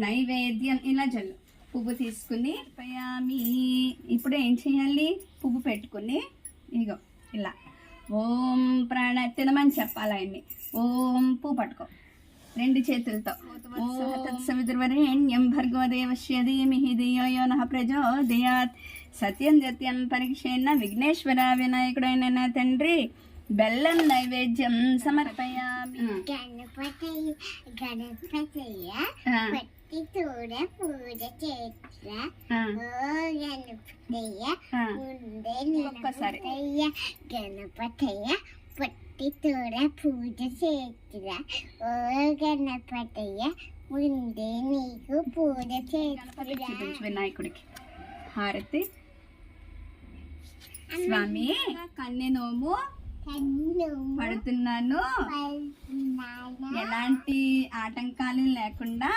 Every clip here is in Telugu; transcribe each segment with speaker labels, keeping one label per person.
Speaker 1: నైవేద్యం. ఇలా జల్లు. పువ్వు తీసుకుని పయామి. ఇప్పుడు ఏం చేయాలి? పువ్వు పెట్టుకుని ఇగో ఇలా. ఓం ప్రాణ తినమని చెప్పాలి ఆయన్ని. ఓం పువ్వు పట్టుకో. రెండు చేతులతో. తత్సవితుర్వరేణ్యం భర్గో దేవస్య ధీమిహి ధియో యో నః ప్రచోదయాత్. సత్యం సత్యం పరీక్షేణ విఘ్నేశ్వర వినాయకుడైన నా తండ్రి. బెల్లం నైవేద్యం సమర్పయామి.
Speaker 2: గణపతయ్య గణపతయ్య
Speaker 1: ఆ,
Speaker 2: పట్టి తోడ పూజ చేతుల
Speaker 1: ఆ,
Speaker 2: ఓ గణపతయ్య
Speaker 1: ఆ.
Speaker 2: ముందే
Speaker 1: ఒక్కసారి.
Speaker 2: నిలబడయ్య గణపతయ్య పట్టి తోడ పూజ చేతుల ఓ గణపతయ్య ముందే నీకు పూజ
Speaker 1: గణపతికి
Speaker 2: చేతుల
Speaker 1: చూపించు వినాయకుడికి హారతి స్వామి కన్నె నోము
Speaker 2: కన్ను
Speaker 1: పడుతున్నాను. ఎలాంటి ఆటంకాలు లేకుండా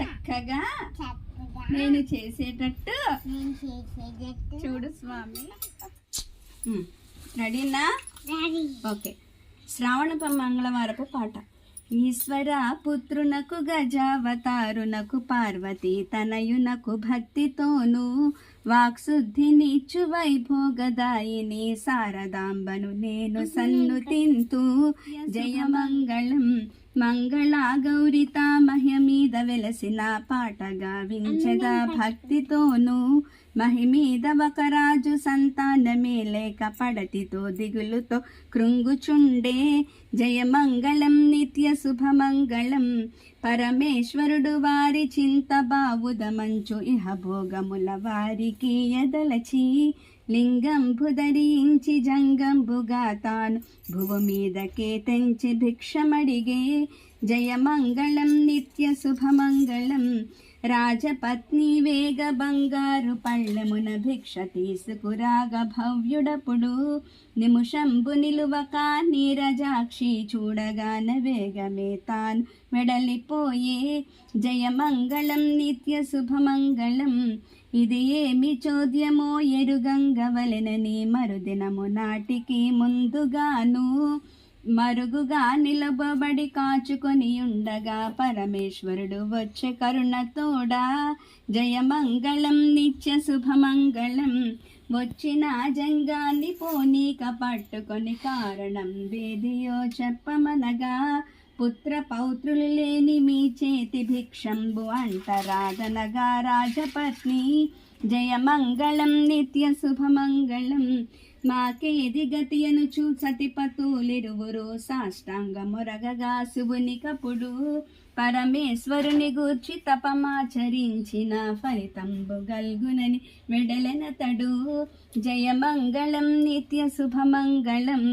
Speaker 1: చక్కగా
Speaker 2: చక్కగా
Speaker 1: నేను చేసేటట్టు చూడు స్వామి. రెడీనా?
Speaker 2: రెడీ.
Speaker 1: ఓకే. శ్రావణ మంగళవారపు పాట. ఈశ్వర పుత్రునకు గజావతారునకు పార్వతి తనయునకు భక్తితోను వాక్శుద్ధినిచ్చు వైభోగదాయిని శారదాంబను నేను సన్నుతింతు జయమంగళం మంగళ గౌరిత మహ్యమీద వెలసిన పాటగా వించగా భక్తితోను మహిమీద ఒక రాజు సంతానమే లేక పడతితో దిగులుతో కృంగుచుండే జయమంగళం నిత్య శుభమంగళం. పరమేశ్వరుడు వారి చింత బావుదమంచు ఇహ భోగముల వారికి ఎదలచి లింగంబు ధరించి జంగంబుగా తాను భువ మీదకే తెంచి భిక్షమడిగే జయమంగళం నిత్య శుభమంగళం. రాజపత్ని వేగ బంగారు పళ్ళెమున భిక్ష తీసుకురాగ భవ్యుడపుడు నిముషంబు నిలువక నీరజాక్షి చూడగాన వేగమే తాన్ వెడలిపోయే జయమంగళం నిత్య శుభమంగళం. ఇది ఏమి చోద్యమో ఎరుగంగవలెనని మరుదినము నాటికి ముందుగాను మరుగుగా నిలబబడి కాచుకొని ఉండగా పరమేశ్వరుడు వచ్చే కరుణతోడా. జయమంగళం నిత్య శుభమంగళం వచ్చిన జంగాన్ని పోనీక పట్టుకొని కారణం వేదియో చెప్పమనగా. పుత్ర పౌత్రులు లేని మీ చేతి భిక్షంబు అంటరాదనగా రాజపత్ని. జయమంగళం నిత్య శుభమంగళం మాకేది గతియను అనుచు సతిపతులిరువురు సాష్టాంగ మొరగగా శివుని కపుడు పరమేశ్వరుని గూర్చి తపమాచరించిన ఫలితంబు గల్గునని వెడలెనతడు జయమంగళం నిత్య శుభమంగళం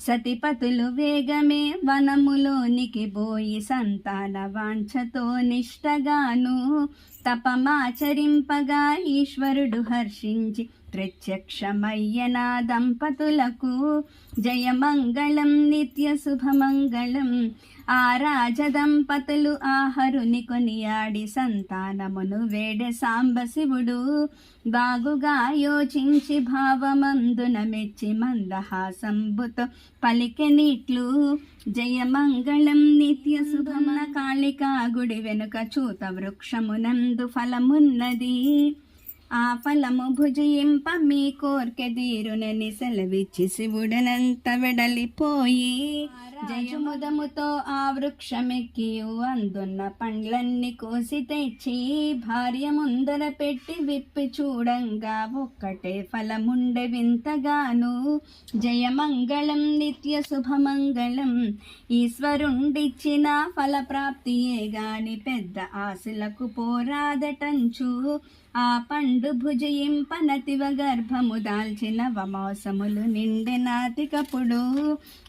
Speaker 1: సతిపతులు వేగమే వనములోనికి పోయి సంతాన వాంఛతో నిష్టగాను తపమాచరింపగా ఈశ్వరుడు హర్షించి ప్రత్యక్షమయ్యన దంపతులకు జయమంగళం నిత్య శుభమంగళం ఆ రాజ దంపతులు ఆహరుని కొనియాడి సంతానమును వేడె సాంబశివుడు. బాగుగా యోచించి భావమందున మెచ్చి మందహాసంబుతో పలికెనిట్లు జయమంగళం నిత్య శుభమన కాళికా గుడి వెనుక చూత వృక్షమునందు ఫలమున్నది. ఆ ఫలము భుజయింప మీ కోర్కె తీరునని సెలవిచ్చి శివుడనంత వెడలిపోయి జయముదముతో ఆ వృక్షమెక్కి అందున్న పండ్లన్నీ కోసి తెచ్చి భార్య ముందర పెట్టి విప్పి చూడంగా ఒక్కటే ఫలముండె వింతగాను. జయమంగళం నిత్య శుభమంగళం ఈశ్వరుండిచ్చిన ఫలప్రాప్తియే గాని పెద్ద ఆశలకు పోరాదటంచు. ఆ పండు భుజయింపనతివ గర్భము దాల్చిన వమాసములు నిండె నాతికపుడు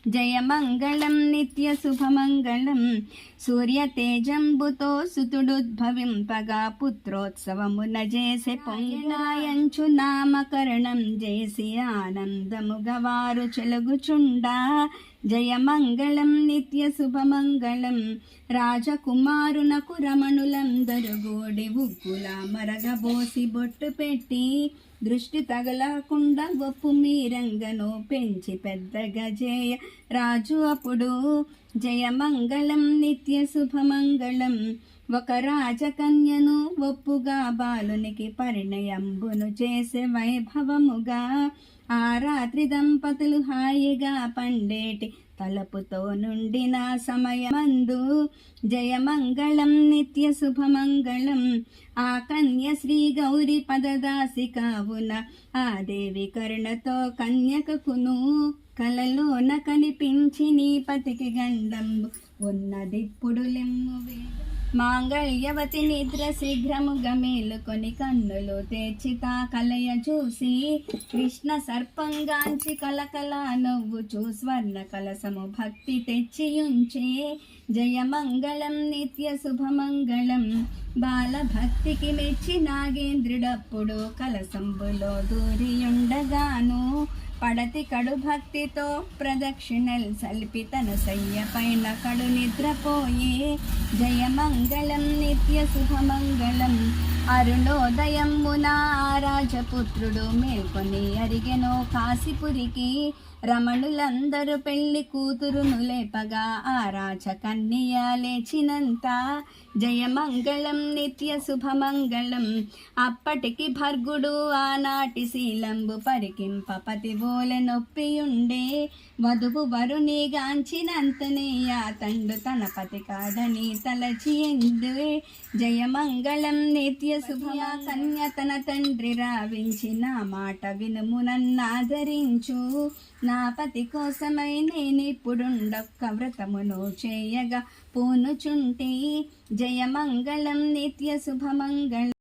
Speaker 1: జయమంగళం నిత్య శుభమంగళం సూర్య తేజంబుతో సుతుడుద్భవింపగా పుత్రోత్సవమున చేసే పొంగినాయంచు నామకరణం చేసి ఆనందముగా వారు చెలుగుచుండా. జయమంగళం నిత్య శుభమంగళం రాజకుమారునకు రమణులందరు గోడి ఉగ్గుల మరగబోసి బొట్టు పెట్టి దృష్టి తగలకుండా గొప్పు మీరంగను పెంచి పెద్దగా జయ రాజు అప్పుడు జయమంగళం నిత్య శుభమంగళం. ఒక రాజకన్యను ఒప్పుగా బాలునికి పరిణయంబును చేసే వైభవముగా. ఆ రాత్రి దంపతులు హాయిగా పండేటి తలపుతో నా సమయమందు జయమంగళం నిత్య శుభమంగళం. ఆ కన్య శ్రీ గౌరి పదదాసి కావున ఆ దేవి కరుణతో కన్యకకును కలలోన కనిపించి నీ పతికి గండంబు ఉన్నదిప్పుడు లెమ్ము వేద మాంగళ్యవతి నిద్ర శీఘ్రముగా మేలుకొని కన్నులు తెచ్చితా కలయ చూసి కృష్ణ సర్పంగాంచి కలకల నవ్వుచూ స్వర్ణ కలసము భక్తి తెచ్చియుంచే జయమంగళం నిత్య శుభమంగళం బాల భక్తికి మెచ్చి నాగేంద్రుడప్పుడు కలసంబులో దూరియుండగాను పడతి కడు భక్తితో ప్రదక్షిణల్ సల్పి తన శయ్య పైన కడు నిద్రపోయే. జయమంగళం నిత్య శుభమంగళం. అరుణోదయమున రాజపుత్రుడు మేల్కొని అరిగెనో కాశీపురికి రమణులందరూ పెళ్ళి కూతురును లేపగా ఆ రాజ లేచినంత. జయమంగళం నిత్య శుభమంగళం. అప్పటికి భర్గుడు ఆనాటి శీలంబు పరికింప పతివోలె నొప్పియుండే. వధువు వరుని గాంచినంతనే ఆ తండు తన పతి కాదని తలచి జయమంగళం నిత్య శుభమ కన్య తన తండ్రి రావించిన మాట వినుము నన్నాదరించు. నా పతి కోసమై నేనిప్పుడుండొక్క వ్రతమును చేయగా పూనుచుంటి. జయమంగళం నిత్య శుభమంగళం